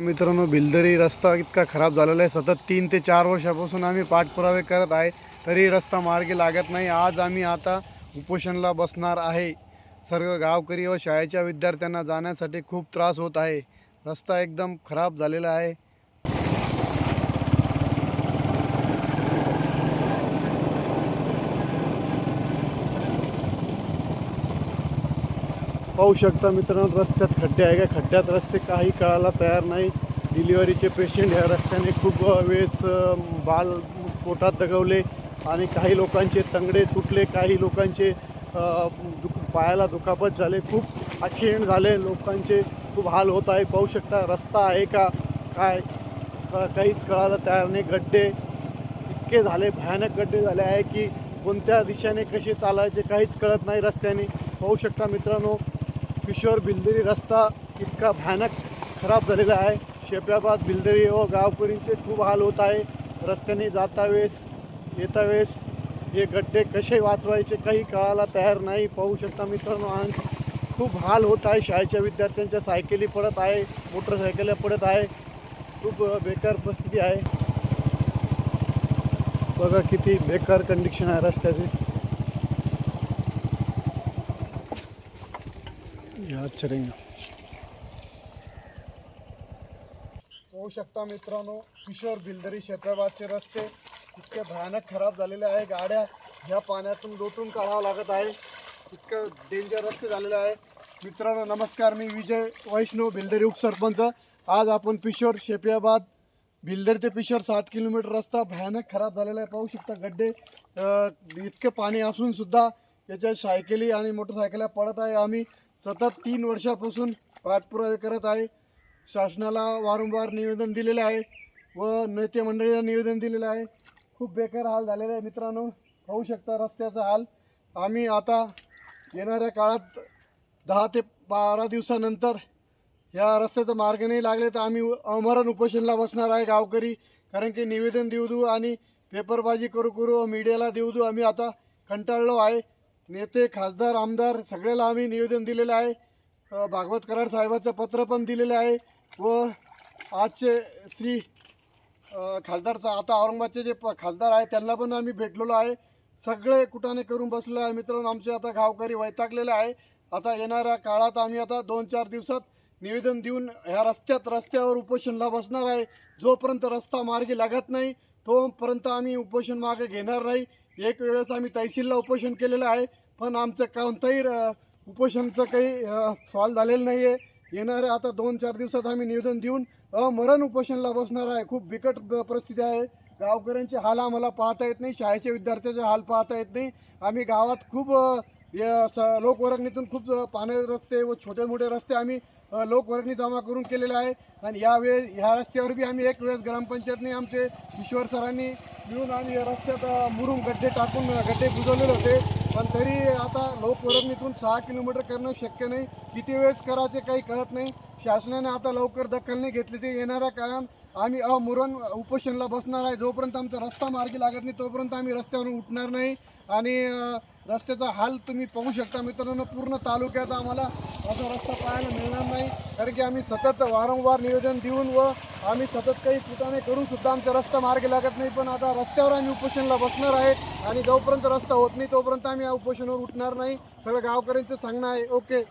मित्रांनो बिलदरी रस्ता इतका खराब झालेला आहे. सतत तीन ते चार वर्षापासून आम्ही पाठपुरावे करत आहे तरी रस्ता मार्गी लागत नाही. आज आम्ही आता उपोषणला बसणार आहे. सर्व गावकरी व शाळेच्या विद्यार्थ्यांना जाण्यासाठी खूप त्रास होत आहे. रस्ता एकदम खराब झालेला आहे. पाहू शकता मित्रांनो रस्त्यात खड्डे आहे का? खड्ड्यात रस्ते काही कळायला तयार नाही. डिलिव्हरीचे पेशंट ह्या रस्त्याने खूप वेळेस बाल पोटात दगवले आणि काही लोकांचे तंगडे तुटले काही लोकांचे दुख पायाला दुखापत झाले. खूप ॲक्सिडेंट झाले. लोकांचे खूप हाल होत आहे. पाहू शकता रस्ता आहे का? काय? काहीच कळायला तयार नाही. गड्डे इतके झाले भयानक गड्डे झाले आहे की कोणत्या दिशेने कसे चालायचे काहीच कळत नाही रस्त्याने. पाहू शकता मित्रांनो किशोर बिलदेरी रस्ता इतका भयानक खराब झालेला आहे. शेप्याबाद बिलदेरी व गावकरींचे खूप हाल होत आहे. रस्त्याने जाता वेळेस येता वेळेस हे गड्डे कसे वाचवायचे काही कळायला तयार नाही. पाहू शकता मित्रांनो आणि खूप हाल होत आहे. शाळेच्या विद्यार्थ्यांच्या सायकली पडत आहे मोटरसायकल्या पडत आहे. खूप बेकार परिस्थिती आहे. बघा किती बेकार कंडिशन आहे रस्त्याची. या पाहू शकता मित्रांनो किशोर बिल्दरी क्षेत्राबादचे रस्ते इतके भयानक खराब झालेले आहे. गाड्या ह्या पाण्यातून लोटून काढावं लागत आहे. इतकं डेंजर रस्ते झालेले आहे. मित्रांनो नमस्कार. मी विजय वैष्णव बिल्दरी उपसरपंच. आज आपण पिशोर शेपियाबाद बिल्दर ते पिशोर सात किलोमीटर रस्ता भयानक खराब झालेला आहे. पाहू शकता गड्डे इतके पाणी असून सुद्धा याच्या सायकली आणि मोटरसायकल्या पडत आहे. आम्ही सतत तीन वर्षापासून पाठपुरावे करत आहे. शासनाला वारंवार निवेदन दिलेले आहे व नेते मंडळीला निवेदन दिलेलं आहे. खूप बेकार हाल झालेला आहे मित्रांनो. पाहू शकता रस्त्याचा हाल. आम्ही आता येणाऱ्या काळात दहा ते बारा दिवसानंतर या रस्त्याचा मार्ग नाही लागले तर आम्ही अमरण उपोषणला बसणार आहे गावकरी. कारण की निवेदन देऊ देऊ आणि पेपरबाजी करू करू मीडियाला देऊ देऊ आम्ही आता कंटाळलो आहे. नेते खासदार आमदार सगळ्याला आम्ही निवेदन दिलेलं आहे. भागवत कराड साहेबाचं पत्र पण दिलेलं आहे व आजचे श्री खासदारचा आता औरंगाबादचे जे प- खासदार आहे त्यांना पण आम्ही भेटलेलो आहे. सगळे कुटाने करून बसलो आहे. मित्रांनो आमचे आता गावकरी वैतागलेले आहे. आता येणाऱ्या काळात आम्ही आता दोन चार दिवसात निवेदन देऊन ह्या रस्त्यात रस्त्यावर उपोषणला बसणार आहे. जोपर्यंत रस्ता मार्गी लागत नाही तोपर्यंत आम्ही उपोषण मागे घेणार नाही. एक वेळेस आम्ही तहसीलला उपोषण केलेलं आहे. पण आमचं कोणतंही उपोषणचं काही सॉल्व झालेलं नाही आहे येणाऱ्या आता दोन चार दिवसात आम्ही निवेदन देऊन मरण उपोषणला बसणार आहे. खूप बिकट परिस्थिती आहे. गावकऱ्यांचे हाल आम्हाला पाहता येत नाही. शाळेच्या विद्यार्थ्याचे हाल पाहता येत नाही. आम्ही गावात खूप स- लोकवर्गणीतून खूप पाणी रस्ते व छोटे मोठे रस्ते आम्ही लोकवर्गणी जमा करून केलेले आहे. आणि यावेळेस ह्या रस्त्यावर बी आम्ही एक वेळेस ग्रामपंचायतने आमचे ईश्वर सरांनी मिळून आम्ही या रस्त्यात अ, मुरुम गड्डे टाकून गड्डे बुजवलेले होते. पण तरी आता लोकवर्गणीतून सहा किलोमीटर करणं शक्य नाही. किती वेळेस करायचे काही कळत नाही. शासनाने आता लवकर दखल नाही घेतली ते येणाऱ्या काळात. आम्ही अमुरण उपोषणला बसणार आहे. जोपर्यंत आमचा रस्ता मार्गी लागत नाही तोपर्यंत आम्ही रस्त्यावरून उठणार नाही. आणि रस्त्याचा हाल तुम्ही पाहू शकता. मित्रांनो पूर्ण तालुक्यात आम्हाला असा रस्ता पाहायला मिळणार नाही. कारण की आम्ही सतत वारंवार निवेदन देऊन व आम्ही सतत काही कुटाने करून सुद्धा आमचा रस्ता मार्गी लागत नाही. पण आता रस्त्यावर आम्ही उपोषणला बसणार आहे. आणि जोपर्यंत रस्ता होत नाही तोपर्यंत आम्ही या उपोषणावर उठणार नाही. सगळं गावकऱ्यांचं सांगणं आहे. ओके.